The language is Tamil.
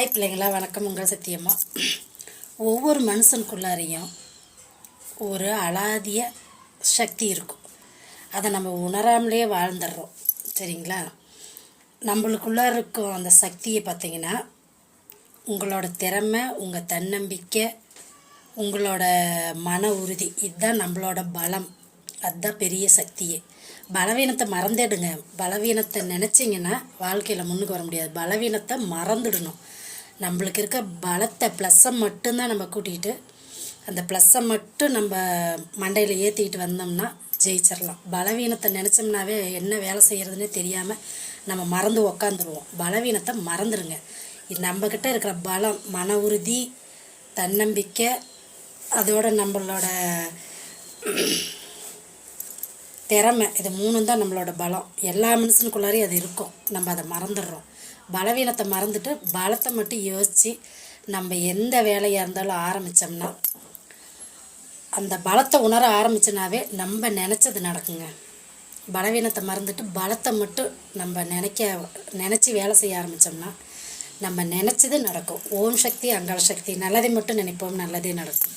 ஹாய் பிள்ளைங்களா வணக்கம். உங்கள் சத்தியம்மா. ஒவ்வொரு மனுஷனுக்குள்ளாரையும் ஒரு அலாதிய சக்தி இருக்கும். அதை நம்ம உணராமலே வாழ்ந்துடுறோம். சரிங்களா? நம்மளுக்குள்ளே இருக்கும் அந்த சக்தியை பார்த்தீங்கன்னா உங்களோட திறமை உங்கள் தன்னம்பிக்கை உங்களோட மன உறுதி இதுதான் நம்மளோட பலம். அதுதான் பெரிய சக்தியே. பலவீனத்தை மறந்துடுங்க. பலவீனத்தை நினச்சிங்கன்னா வாழ்க்கையில் முன்னுக்கு வர முடியாது. பலவீனத்தை மறந்துடணும். நம்மளுக்கு இருக்க பலத்தை ப்ளஸ்ஸை மட்டும்தான் நம்ம கூட்டிகிட்டு அந்த ப்ளஸ்ஸை மட்டும் நம்ம மண்டையில் ஏற்றிக்கிட்டு வந்தோம்னா ஜெயிச்சிடலாம் பலவீனத்தை நினச்சோம்னாவே என்ன வேலை செய்கிறதுனே தெரியாமல் நம்ம மறந்து உக்காந்துருவோம். பலவீனத்தை மறந்துடுங்க இது நம்மக்கிட்ட இருக்கிற பலம் மன உறுதி தன்னம்பிக்கை அதோட நம்மளோட திறமை இது மூணும் தான் நம்மளோட பலம். எல்லா மனுஷனுக்குள்ளாரையும் அது இருக்கும். நம்ம அதை மறந்துடுறோம். பலவீனத்தை மறந்துட்டு பலத்தை மட்டும் யோசித்து நம்ம எந்த வேலையாக இருந்தாலும் ஆரம்பித்தோம்னா அந்த பலத்தை உணர ஆரம்பிச்சனாவே நம்ம நினச்சது நடக்குங்க. பலவீனத்தை மறந்துட்டு பலத்தை மட்டும் நம்ம நினைக்க நினச்சி வேலை செய்ய ஆரம்பித்தோம்னா நம்ம நினச்சது நடக்கும். ஓம் சக்தி அங்காள சக்தி நல்லதை மட்டும் நினைப்போம் நல்லதே நடக்கும்.